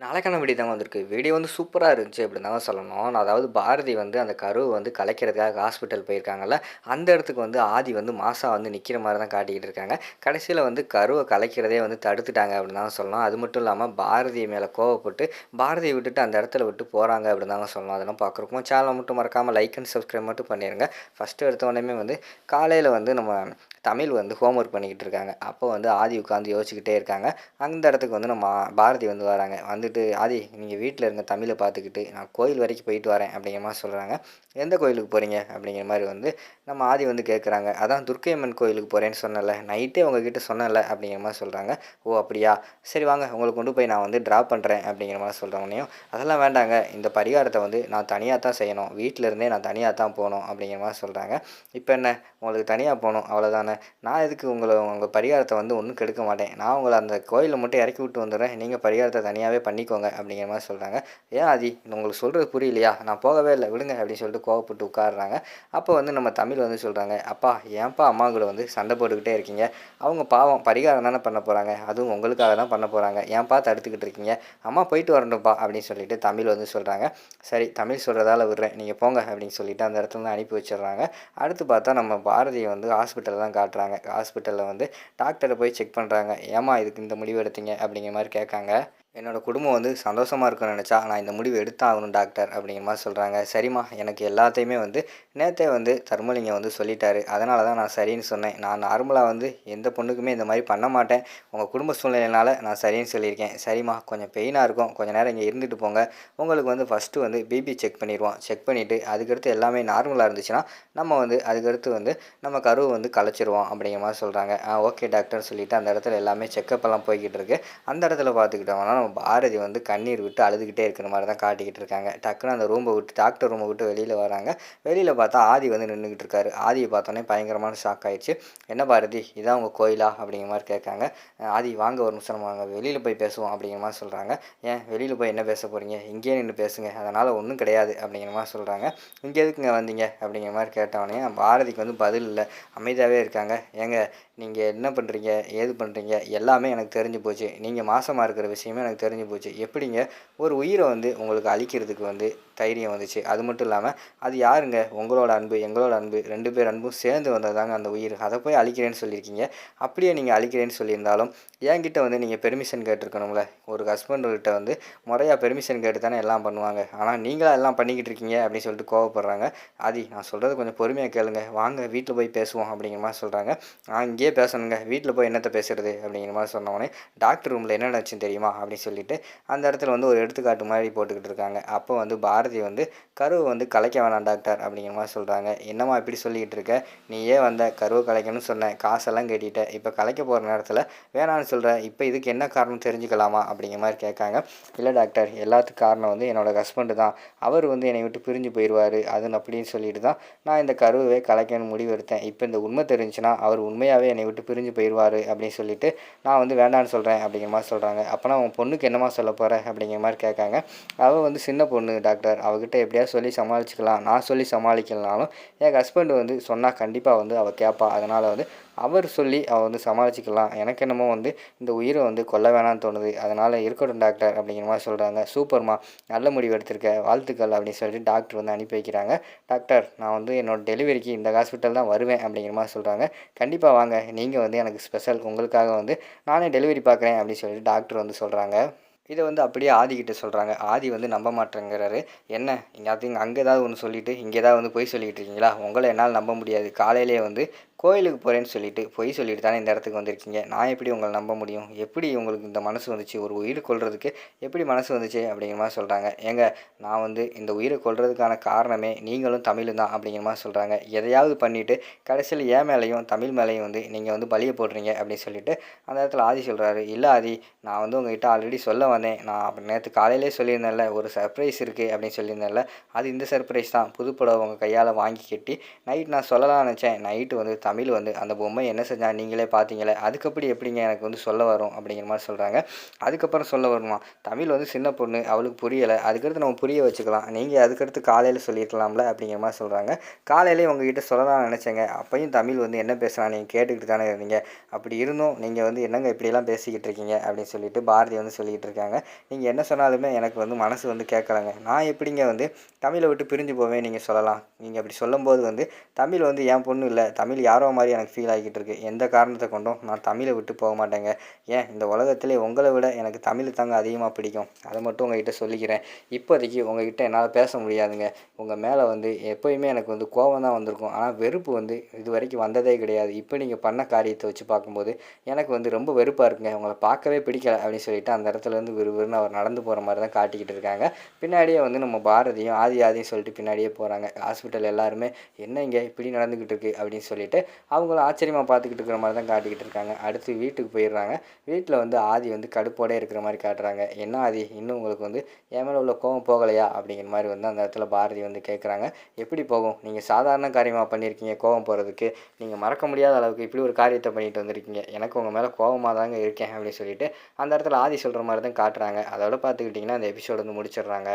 நாளைக்கான வீடியோ தாங்க வந்திருக்கு. வீடியோ வந்து சூப்பராக இருந்துச்சு அப்படின்னு தாங்க சொல்லணும். நான் அதாவது பாரதி வந்து அந்த கருவை வந்து கலைக்கிறதுக்காக ஹாஸ்பிட்டல் போயிருக்காங்கல்ல அந்த இடத்துக்கு வந்து ஆதி வந்து மாசா வந்து நிற்கிற மாதிரி தான் காட்டிக்கிட்டு இருக்காங்க. கடைசியில் வந்து கருவை கலைக்கிறதே வந்து தடுத்துட்டாங்க அப்படின்னு தாங்க சொல்லணும். அது மட்டும் இல்லாமல் பாரதி மேலே கோவப்பட்டு பாரதியை விட்டுட்டு அந்த இடத்துல விட்டு போகிறாங்க அப்படின்னு தாங்க சொல்லணும். அதெல்லாம் பார்க்குறப்போ சேனலை மட்டும் மறக்காமல் லைக் அண்ட் சப்ஸ்கிரைப் மட்டும் பண்ணிடுங்க ஃபஸ்ட்டு எடுத்த உடனே வந்து காலையில் வந்து நம்ம தமிழ் வந்து ஹோம்ஒர்க் பண்ணிக்கிட்டு இருக்காங்க. அப்போ வந்து ஆதி உட்காந்து யோசிச்சுக்கிட்டே இருக்காங்க. அந்த இடத்துக்கு வந்து நம்ம பாரதி வந்து வராங்க. வந்து வந்துட்டு ஆதி நீங்கள் வீட்டில் இருங்க தமிழை பார்த்துக்கிட்டு நான் கோயில் வரைக்கும் போயிட்டு வரேன் அப்படிங்கிற மாதிரி சொல்கிறாங்க எந்த கோயிலுக்கு போகிறீங்க அப்படிங்கிற மாதிரி வந்து நம்ம ஆதி வந்து கேட்குறாங்க அதான் துர்க்கையம்மன் கோயிலுக்கு போகிறேன்னு சொன்னல நைட்டே உங்ககிட்ட சொன்னல அப்படிங்கிற மாதிரி சொல்கிறாங்க ஓ அப்படியா? சரி வாங்க உங்களை கொண்டு போய் நான் வந்து ட்ராப் பண்ணுறேன் அப்படிங்கிற மாதிரி சொல்கிறவனையும் அதெல்லாம் வேண்டாங்க இந்த பரிகாரத்தை வந்து நான் தனியாக தான் செய்யணும் வீட்டில் இருந்தே நான் தனியாக தான் போகணும் அப்படிங்கிற மாதிரி சொல்கிறாங்க இப்போ என்ன? உங்களுக்கு தனியாக போகணும் அவ்வளோதானே நான் எதுக்கு உங்களை உங்கள் பரிகாரத்தை வந்து ஒன்றும் கெடுக்க மாட்டேன். நான் உங்களை அந்த கோயிலில் மட்டும் இறக்கி விட்டு வந்துடுறேன். நீங்கள் பரிகாரத்தை தனியாகவே பண்ணிக்கோங்க அப்படிங்கிற மாதிரி சொல்கிறாங்க ஏன் ஆதி உங்களுக்கு சொல்கிறது புரியலையா? நான் போகவே இல்லை விடுங்க அப்படின்னு சொல்லிட்டு கோவப்பட்டு உட்காடுறாங்க அப்போ வந்து நம்ம தமிழ் வந்து சொல்கிறாங்க அப்பா ஏன்ப்பா அம்மா கூட வந்து சண்டை போட்டுக்கிட்டே இருக்கீங்க? அவங்க பாவம் பரிகாரம் தானே பண்ண போகிறாங்க அதுவும் உங்களுக்காக தான் பண்ண போகிறாங்க ஏன்ப்பா தடுத்துக்கிட்டு இருக்கீங்க? அம்மா போயிட்டு வரணும்ப்பா அப்படின்னு சொல்லிட்டு தமிழ் வந்து சொல்கிறாங்க சரி தமிழ் சொல்கிறதால விடுறேன். நீங்கள் போங்க அப்படின்னு சொல்லிட்டு அந்த இடத்துல தான் அனுப்பி வச்சிடுறாங்க. அடுத்து பார்த்தா நம்ம பாரதியை வந்து ஹாஸ்பிட்டலில் தான் காட்டுறாங்க. ஹாஸ்பிட்டலில் வந்து டாக்டரை போய் செக் பண்ணுறாங்க ஏமா இதுக்கு இந்த முடிவு எடுத்தீங்க? அப்படிங்கிற மாதிரி கேட்காங்க. என்னோடய குடும்பம் வந்து சந்தோஷமாக இருக்கும்னு நினச்சா நான் இந்த முடிவு எடுத்தாகணும் டாக்டர் அப்படிங்கிற மாதிரி சொல்கிறாங்க சரிம்மா எனக்கு எல்லாத்தையுமே வந்து நேற்றே வந்து தர்மலிங்கம் வந்து சொல்லிட்டாரு. அதனால தான் நான் சரின்னு சொன்னேன். நான் நார்மலாக வந்து எந்த பொண்ணுக்குமே இந்த மாதிரி பண்ண மாட்டேன். உங்கள் குடும்ப சூழ்நிலையினால் நான் சரின்னு சொல்லியிருக்கேன். சரிம்மா கொஞ்சம் பெயினாக இருக்கும். கொஞ்சம் நேரம் இங்கே இருந்துட்டு போங்க. உங்களுக்கு வந்து ஃபஸ்ட்டு வந்து பிபி செக் பண்ணிடுவோம். செக் பண்ணிவிட்டு அதுக்கடுத்து எல்லாமே நார்மலாக இருந்துச்சுன்னா நம்ம வந்து அதுக்கடுத்து வந்து நம்ம கருவை வந்து கலைச்சிருவோம் அப்படிங்கிற மாதிரி சொல்கிறாங்க ஆ ஓகே டாக்டர் சொல்லிவிட்டு அந்த இடத்துல எல்லாமே செக்கப்பெல்லாம் போய்கிட்டு இருக்கு. அந்த இடத்துல பார்த்துக்கிட்டோம்னா பாரதி வந்து கண்ணீர் விட்டு அழுதுகிட்டே இருக்கிற மாதிரி தான் காட்டிக்கிட்டு இருக்காங்க. டக்குன்னு அந்த ரூமை விட்டு டாக்டர் ரூமை விட்டு வெளியில் வராங்க. வெளியில் பார்த்தா ஆதி வந்து நின்றுக்கிட்டு இருக்காரு. ஆதியை பார்த்தோன்னே பயங்கரமான ஷாக் ஆயிடுச்சு. என்ன பாரதி இதான் உங்கள் கோயிலா? அப்படிங்கிற மாதிரி கேட்காங்க. ஆதி வாங்க ஒரு நிமிஷம் வாங்க வெளியில் போய் பேசுவோம் அப்படிங்கிற மாதிரி சொல்கிறாங்க ஏன் வெளியில் போய் என்ன பேச போகிறீங்க இங்கேயே நின்று பேசுங்க. அதனால் ஒன்றும் கிடையாது அப்படிங்கிற மாதிரி சொல்கிறாங்க இங்கே எதுக்குங்க வந்தீங்க? அப்படிங்கிற மாதிரி கேட்டவொடனே பாரதிக்கு வந்து பதில் இல்லை. அமைதியாகவே இருக்காங்க. ஏங்க நீங்கள் என்ன பண்ணுறீங்க ஏது பண்ணுறீங்க எல்லாமே எனக்கு தெரிஞ்சு போச்சு. நீங்கள் மாசமாக இருக்கிற விஷயமே எனக்கு தெரிஞ்சு போச்சு. எப்படிங்க? ஒரு உயிரை வந்து உங்களுக்கு அழிக்கிறதுக்கு வந்து தைரியம் வந்துச்சு. அது மட்டும் இல்லாமல் அது யாருங்க? உங்களோட அன்பு எங்களோட அன்பு ரெண்டு பேர் அன்பும் சேர்ந்து வந்ததாங்க அந்த உயிர். அதை போய் அழிக்கிறேன்னு சொல்லியிருக்கீங்க. அப்படியே நீங்கள் அழிக்கிறேன்னு சொல்லியிருந்தாலும் என்கிட்ட வந்து நீங்கள் பெர்மிஷன் கேட்டிருக்கணும்ல? ஒரு ஹஸ்பண்ட்கிட்ட வந்து முறையாக பெர்மிஷன் கேட்டு தானே எல்லாம் பண்ணுவாங்க. ஆனால் நீங்களாக எல்லாம் பண்ணிக்கிட்டு இருக்கீங்க அப்படின்னு சொல்லிட்டு கோவப்படுறாங்க. ஆதி நான் சொல்கிறது கொஞ்சம் பொறுமையாக கேளுங்க. வாங்க வீட்டில் போய் பேசுவோம் அப்படிங்கிற மாதிரி சொல்கிறாங்க நான் இங்கேயே பேசணுங்க. வீட்டில் போய் என்னத்தை பேசுறது அப்படிங்கிற மாதிரி சொன்னோடனே டாக்டர் ரூமில் என்ன நடந்துச்சுன்னு தெரியுமா? அப்படின்னு சொல்லிட்டு அந்த இடத்துல வந்து ஒரு எடுத்துக்காட்டு மாதிரி போட்டுக்கிட்டு இருக்காங்க. அப்போ வந்து பாரதி வந்து கருவை வந்து கலைக்க வேணாம் டாக்டர் அப்படிங்கிற மாதிரி சொல்கிறாங்க என்னம்மா இப்படி சொல்லிக்கிட்டு இருக்க? நீ ஏன் வந்த? கருவை கலைக்கணும்னு சொன்னேன் காசெல்லாம் கட்டிட்ட இப்போ கலைக்க போகிற நேரத்தில் வேணான்னு சொல்கிற இப்போ இதுக்கு என்ன காரணம் தெரிஞ்சுக்கலாமா? அப்படிங்கிற மாதிரி கேட்காங்க. இல்லை டாக்டர். எல்லாத்துக்கும் காரணம் வந்து என்னோடய ஹஸ்பண்டு தான். அவர் வந்து என்னை விட்டு பிரிஞ்சு போயிடுவார் அதுன்னு அப்படின்னு சொல்லிட்டு தான் நான் இந்த கருவை கலைக்கணும்னு முடிவு எடுத்தேன் இப்போ இந்த உண்மை தெரிஞ்சுன்னா அவர் உண்மையாகவே என்னை விட்டு பிரிஞ்சு போயிடுவார் அப்படின்னு சொல்லிட்டு நான் வந்து வேண்டான்னு சொல்கிறேன் அப்படிங்கிற மாதிரி சொல்கிறாங்க அப்போனா உன் பொண்ணுக்கு என்னம்மா சொல்ல போகிற அப்படிங்கிற மாதிரி கேட்காங்க. அவள் வந்து சின்ன பொண்ணு டாக்டர். அவகிட்ட எப்படியாவது சொல்லி சமாளிச்சுக்கலாம். நான் சொல்லி சமாளிக்கலனாலும் என் ஹஸ்பண்ட் வந்து சொன்னால் கண்டிப்பாக வந்து அவள் கேட்பா அதனால் வந்து அவர் சொல்லி அவள் வந்து சமாளிச்சிக்கலாம். எனக்கு என்னமோ வந்து இந்த உயிரை வந்து கொல்ல வேணாம்னு தோணுது. அதனால் இருக்கட்டும் டாக்டர் அப்படிங்கிற மாதிரி சொல்கிறாங்க சூப்பர்மா நல்ல முடிவு எடுத்திருக்க. வாழ்த்துக்கள் அப்படின்னு சொல்லிட்டு டாக்டர் வந்து அனுப்பி வைக்கிறாங்க. டாக்டர் நான் வந்து என்னோட டெலிவரிக்கு இந்த ஹாஸ்பிட்டல் தான் வருவேன் அப்படிங்கிற மாதிரி சொல்கிறாங்க கண்டிப்பாக வாங்க. நீங்கள் வந்து எனக்கு ஸ்பெஷல். உங்களுக்காக வந்து நானே டெலிவரி பார்க்குறேன் அப்படின்னு சொல்லிட்டு டாக்டர் வந்து சொல்கிறாங்க இதை வந்து அப்படியே ஆதிக்கிட்ட சொல்கிறாங்க ஆதி வந்து நம்ப மாட்டேங்கிறாரு. என்ன? இங்கே அது அங்கே ஏதாவது ஒன்று சொல்லிவிட்டு இங்கே ஏதாவது வந்து பொய் சொல்லிக்கிட்டு இருக்கீங்களா? உங்களை என்னால் நம்ப முடியாது. காலையிலேயே வந்து கோயிலுக்கு போகிறேன்னு சொல்லிட்டு பொய் சொல்லிட்டு தானே இந்த இடத்துக்கு வந்திருக்கீங்க? நான் எப்படி உங்களை நம்ப முடியும்? எப்படி உங்களுக்கு இந்த மனசு வந்துச்சு? ஒரு உயிரை கொள்றதுக்கு எப்படி மனசு வந்துச்சு? அப்படிங்கிற மாதிரி சொல்கிறாங்க ஏங்க நான் வந்து இந்த உயிரை கொள்றதுக்கான காரணமே நீங்களும் தமிழும் தான் அப்படிங்கிற மாதிரி சொல்கிறாங்க எதையாவது பண்ணிவிட்டு கடைசியில் ஏன் மேலேயும் தமிழ் மேலேயும் வந்து நீங்கள் வந்து பலியை போடுறீங்க அப்படின்னு சொல்லிட்டு அந்த இடத்துல ஆதி சொல்கிறாரு இல்லை ஆதி நான் வந்து உங்ககிட்ட ஆல்ரெடி சொல்ல வந்தேன். நான் அப்படி நேற்று காலையிலே சொல்லியிருந்தேன்ல ஒரு சர்ப்ரைஸ் இருக்குது அப்படின்னு சொல்லியிருந்தேன்ல அது இந்த சர்ப்ரைஸ் தான். புதுப்படம் உங்கள் கையால் வாங்கி கட்டி நைட் நான் சொல்லலாம் நினச்சேன். நைட்டு வந்து தமிழ் வந்து அந்த பொம்மை என்ன செஞ்சா நீங்களே பார்த்தீங்களே அதுக்கப்புறம் எப்படிங்க எனக்கு வந்து சொல்ல வரும் அப்படிங்கிற மாதிரி சொல்கிறாங்க அதுக்கப்புறம் சொல்ல வருமா தமிழ் வந்து சின்ன பொண்ணு அவளுக்கு புரியலை அதுக்கடுத்து நம்ம புரிய வச்சுக்கலாம். நீங்கள் அதுக்கடுத்து காலையில் சொல்லியிருக்கலாம்ல அப்படிங்கிற மாதிரி சொல்கிறாங்க காலையிலே உங்ககிட்ட சொல்லலாம்னு நினச்சேங்க. அப்பையும் தமிழ் வந்து என்ன பேசுகிறான் நீங்கள் கேட்டுக்கிட்டு தானே இருந்தீங்க. அப்படி இருந்தும் நீங்கள் வந்து என்னங்க இப்படியெல்லாம் பேசிக்கிட்டு இருக்கீங்க அப்படின்னு சொல்லிட்டு பாரதி வந்து சொல்லிக்கிட்டு இருக்காங்க. நீங்கள் என்ன சொன்னாலுமே எனக்கு வந்து மனசு வந்து கேட்கலங்க. நான் எப்படிங்க வந்து தமிழை விட்டு பிரிஞ்சு போவேன் நீங்கள் சொல்லலாம். நீங்கள் அப்படி சொல்லும்போது வந்து தமிழ் வந்து என் பொண்ணு இல்லை தமிழ் யாரோ மாதிரி எனக்கு ஃபீல் ஆகிக்கிட்டு இருக்கு எந்த காரணத்தை கொண்டும் நான் தமிழை விட்டு போக மாட்டேங்க. ஏன்? இந்த உலகத்திலே உங்களை விட எனக்கு தமிழ் தாங்க அதிகமாக பிடிக்கும். அதை மட்டும் உங்ககிட்ட சொல்லிக்கிறேன். இப்போதைக்கு உங்ககிட்ட என்னால் பேச முடியாதுங்க. உங்கள் மேலே வந்து எப்போயுமே எனக்கு வந்து கோபம் தான் வந்திருக்கும். ஆனால் வெறுப்பு வந்து இது வரைக்கும் வந்ததே கிடையாது. இப்போ நீங்கள் பண்ண காரியத்தை வச்சு பார்க்கும்போது எனக்கு வந்து ரொம்ப வெறுப்பாக இருக்குங்க. உங்களை பார்க்கவே பிடிக்கல அப்படின்னு சொல்லிட்டு அந்த இடத்துல இருந்து விறுவிறுன்னு அவர் நடந்து போகிற மாதிரி தான் காட்டிக்கிட்டு இருக்காங்க. பின்னாடியே வந்து நம்ம பாரதியும் ஆதி ஆதியும் சொல்லிட்டு பின்னாடியே போகிறாங்க ஹாஸ்பிட்டல் எல்லாருமே என்ன இங்கே இப்படி நடந்துக்கிட்டு இருக்கு அப்படின்னு சொல்லிட்டு அவங்களும் ஆச்சரியமாக பார்த்துக்கிட்டு இருக்கிற மாதிரி தான் காட்டிக்கிட்டு இருக்காங்க. அடுத்து வீட்டுக்கு போயிடுறாங்க. வீட்டில் வந்து ஆதி வந்து கடுப்போடே இருக்கிற மாதிரி காட்டுறாங்க. என்ன ஆதி? இன்னும் உங்களுக்கு வந்து என் மேலே உள்ள கோவம் போகலையா? அப்படிங்கிற மாதிரி வந்து அந்த இடத்துல பாரதி வந்து கேட்குறாங்க எப்படி போகும்? நீங்கள் சாதாரண காரியமாக பண்ணியிருக்கீங்க கோவம் போகிறதுக்கு நீங்கள் மறக்க முடியாத அளவுக்கு இப்படி ஒரு காரியத்தை பண்ணிட்டு வந்திருக்கீங்க. எனக்கு உங்கள் மேலே கோவமாக தாங்க இருக்கேன் அப்படின்னு சொல்லிட்டு அந்த இடத்துல ஆதி சொல்கிற மாதிரி தான் காட்டுறாங்க. அதோட பார்த்துக்கிட்டிங்கன்னா அந்த எபிசோடு வந்து முடிச்சிடுறாங்க.